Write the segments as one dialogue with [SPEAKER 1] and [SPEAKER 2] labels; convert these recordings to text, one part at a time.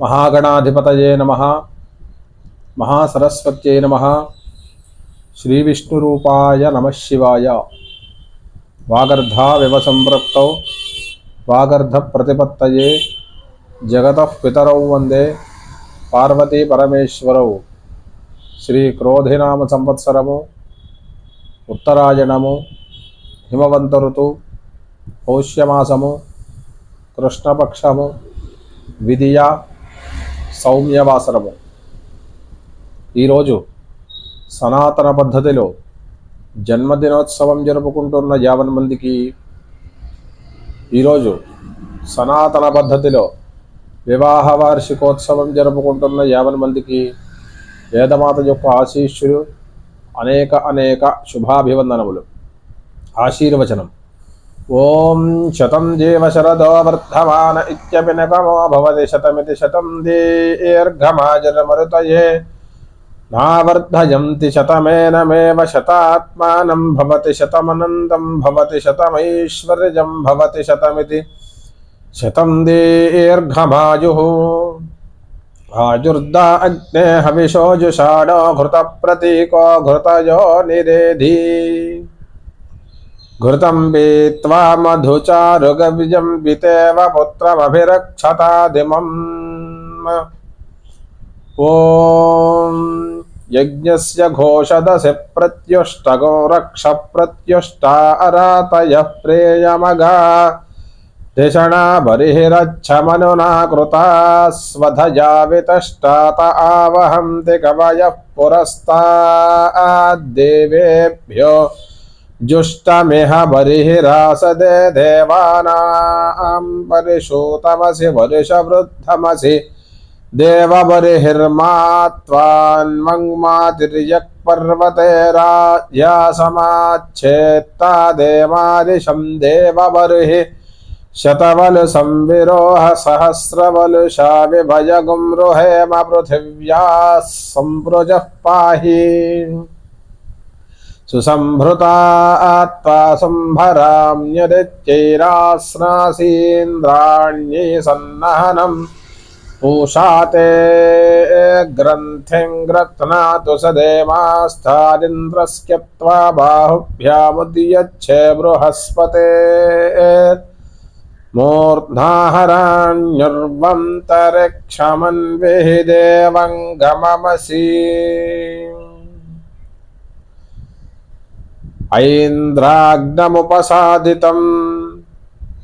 [SPEAKER 1] మహాగణాధిపతయే నమ. మహాసరస్వత్యై నమ. శ్రీవిష్ణురూపాయ నమ శివాయ. వాగర్ధావివ సంపృక్తౌ వాగర్ధ ప్రతిపత్తయే జగతః పితరౌ వందే. పార్వతీ పరమేశ్వరౌ. శ్రీ క్రోధినామ సంవత్సరము. ఉత్తరాయణము. హిమవంత ఋతు. పౌష్యమాసము. కృష్ణపక్షము. విధియ సౌమ్యవాసరము ఈరోజు సనాతన పద్ధతిలో జన్మదినోత్సవం జరుపుకుంటున్న యావన్ మందికి ఈరోజు సనాతన పద్ధతిలో వివాహ వార్షికోత్సవం జరుపుకుంటున్న యావన్ మందికి వేదమాత యొక్క ఆశీస్సులు అనేక అనేక శుభాభివందనములు. ఆశీర్వచనం. ओम शतम देव शरदो वर्धमान इत्यपि न भवति शतमिति शतं दीर्घमाजरमरुतये। नावर्धयन्ति शतमेनमेव शतात्मानं भवति शतमनन्दं भवति शतमैश्वर्यं भवति शतमिति शतम दीर्घमायुः। आजुर्दा अग्ने हविषो जुषाणो घृतप्रतीको घृतयो निरेधी। घृतं पीत्वा मधुचारुगविजं पितेव पुत्रमभिरक्षतादिमम् ॐ यज्ञस्य घोषदसि प्रत्युष्टगो रक्ष प्रत्युष्टा अरातयः प्रेयमगा। धिषणा बर्हिरच्छमनुना कृता स्वधया वितष्टात आवहन्ति कवयः पुरस्ताद्देवेभ्यो। जुष्टमिह बर्हिरासदे देवानां परिषूतमसि वर्षवृद्धमसि देवबर्हिर्मात्वान्मङ्मातिर्यक् पर्वते राज्यासमाच्छेत्ता देवादिशं देवबर्हि शतवलुसंविरोह सहस्रवलुषा विभयगुंरुहेम पृथिव्याः सम्पृजः पाहि सुसम्भृता आत्मा सम्भराम्यदित्यैरास्नासीन्द्राण्यै सन्नहनम् पूषा ते ग्रन्थिं ग्रत्नातु स देवास्तादिन्द्रस्यत्वा बाहुभ्यामुदीयच्छे बृहस्पते मूर्ध्नाहराण्युर्वन्तरिक्षमन्विः देवं गममसि ऐन्द्राग्नमुपसादितम्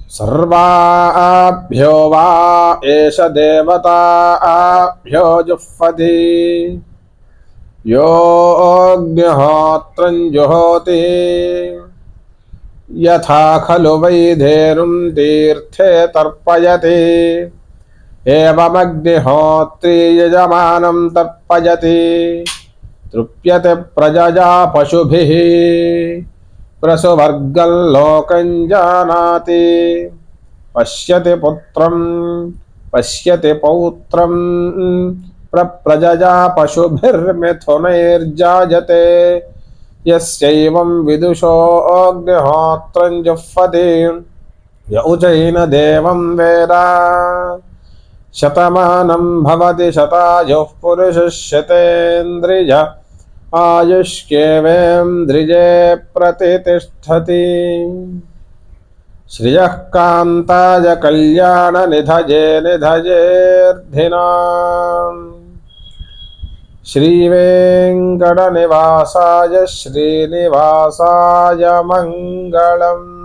[SPEAKER 1] सर्वाभ्यो वा एष देवताभ्यो जुह्वति। योऽग्निहोत्रं जुहोति यथा खलु वैधेनुं तीर्थे तर्पयति। एवमग्निहोत्री यजमानं तर्पयति। तृप्यते प्रजया पशुभिः प्रसुवर्गं लोकं जानाति। पश्यति पुत्रं, पश्यति पौत्रं प्रप्रजया पशुभिर्मिथुनैर्जायते। यस्यैवं विदुषोऽग्निहोत्रं जुह्वति। य उचैन देवं वेद। शतमानं भवति शतायुः पुरुषः आयुष्येवेन्द्रिये प्रतितिष्ठति श्रियः कान्ताय कल्याणनिधये निधयेऽर्धिनाम् श्रीवेङ्कटनिवासाय श्रीनिवासाय मङ्गलम्।